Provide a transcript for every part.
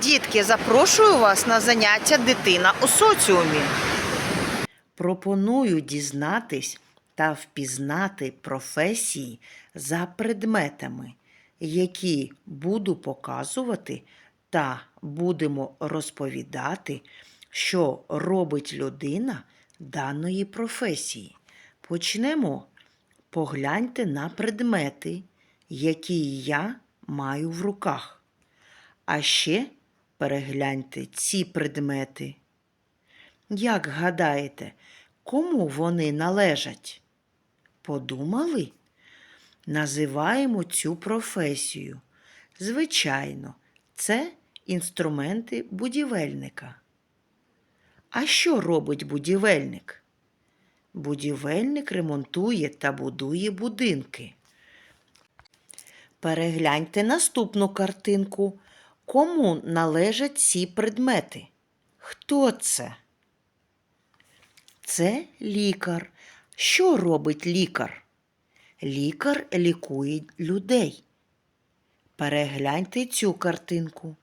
Дітки, запрошую вас на заняття дитина у соціумі. Пропоную дізнатись та впізнати професії за предметами, які буду показувати та будемо розповідати, що робить людина даної професії. Почнемо. Погляньте на предмети, які я маю в руках. А ще перегляньте ці предмети. Як гадаєте, кому вони належать? Подумали? Називаємо цю професію. Звичайно, це інструменти будівельника. А що робить будівельник? Будівельник ремонтує та будує будинки. Перегляньте наступну картинку. Кому належать ці предмети? Хто це? Це лікар. Що робить лікар? Лікар лікує людей. Перегляньте цю картинку.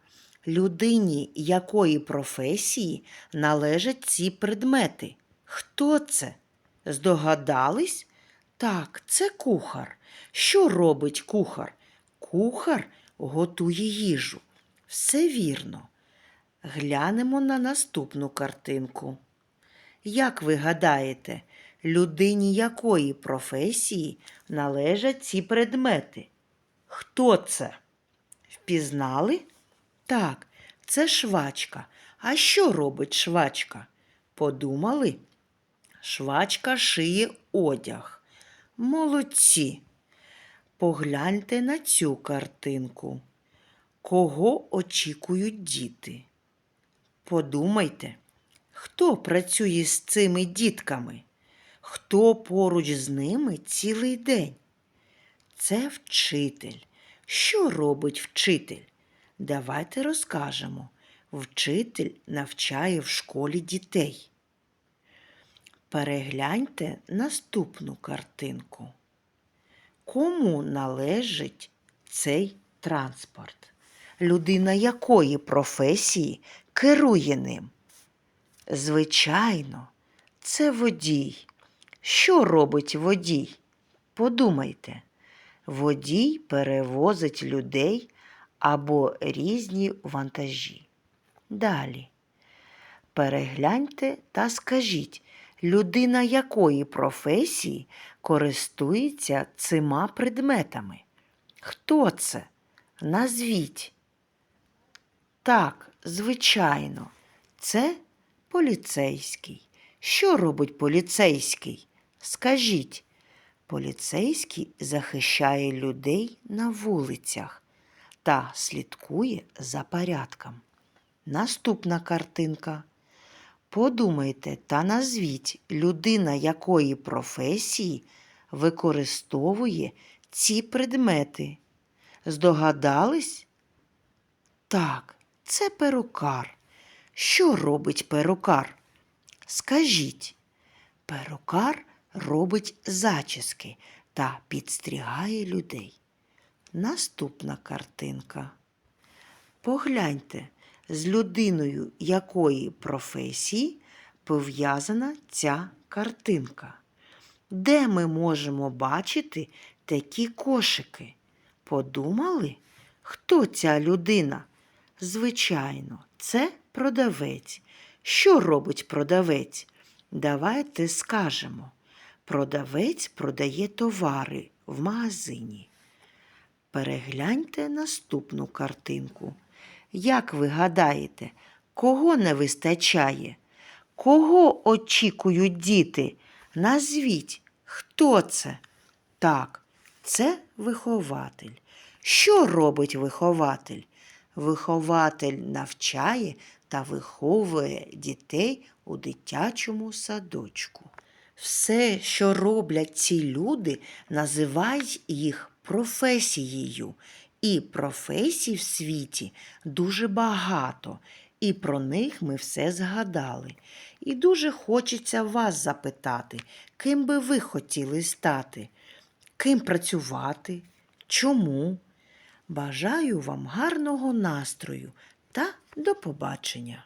Людині якої професії належать ці предмети? Хто це? Здогадались? Так, це кухар. Що робить кухар? Кухар готує їжу. Все вірно. Глянемо на наступну картинку. Як ви гадаєте, людині якої професії належать ці предмети? Хто це? Впізнали? Так, це швачка. А що робить швачка? Подумали? Швачка шиє одяг. Молодці. Погляньте на цю картинку. Кого очікують діти? Подумайте, хто працює з цими дітками? Хто поруч з ними цілий день? Це вчитель. Що робить вчитель? Давайте розкажемо. Вчитель навчає в школі дітей. Перегляньте наступну картинку. Кому належить цей транспорт? Людина якої професії керує ним? Звичайно, це водій. Що робить водій? Подумайте. Водій перевозить людей або різні вантажі. Далі. Перегляньте та скажіть, людина якої професії користується цими предметами? Хто це? Назвіть. Так, звичайно, це поліцейський. Що робить поліцейський? Скажіть. Поліцейський захищає людей на вулицях та слідкує за порядком. Наступна картинка. Подумайте та назвіть, людина якої професії використовує ці предмети. Здогадались? Так, це перукар. Що робить перукар? Скажіть, перукар робить зачіски та підстрігає людей. Наступна картинка. Погляньте, з людиною якої професії пов'язана ця картинка. Де ми можемо бачити такі кошики? Подумали, хто ця людина? Звичайно, це продавець. Що робить продавець? Давайте скажемо. Продавець продає товари в магазині. Перегляньте наступну картинку. Як ви гадаєте, кого не вистачає? Кого очікують діти? Назвіть, хто це? Так, це вихователь. Що робить вихователь? Вихователь навчає та виховує дітей у дитячому садочку. Все, що роблять ці люди, називають їх професією. І професій в світі дуже багато, і про них ми все згадали. І дуже хочеться вас запитати, ким би ви хотіли стати, ким працювати, чому. Бажаю вам гарного настрою та До побачення!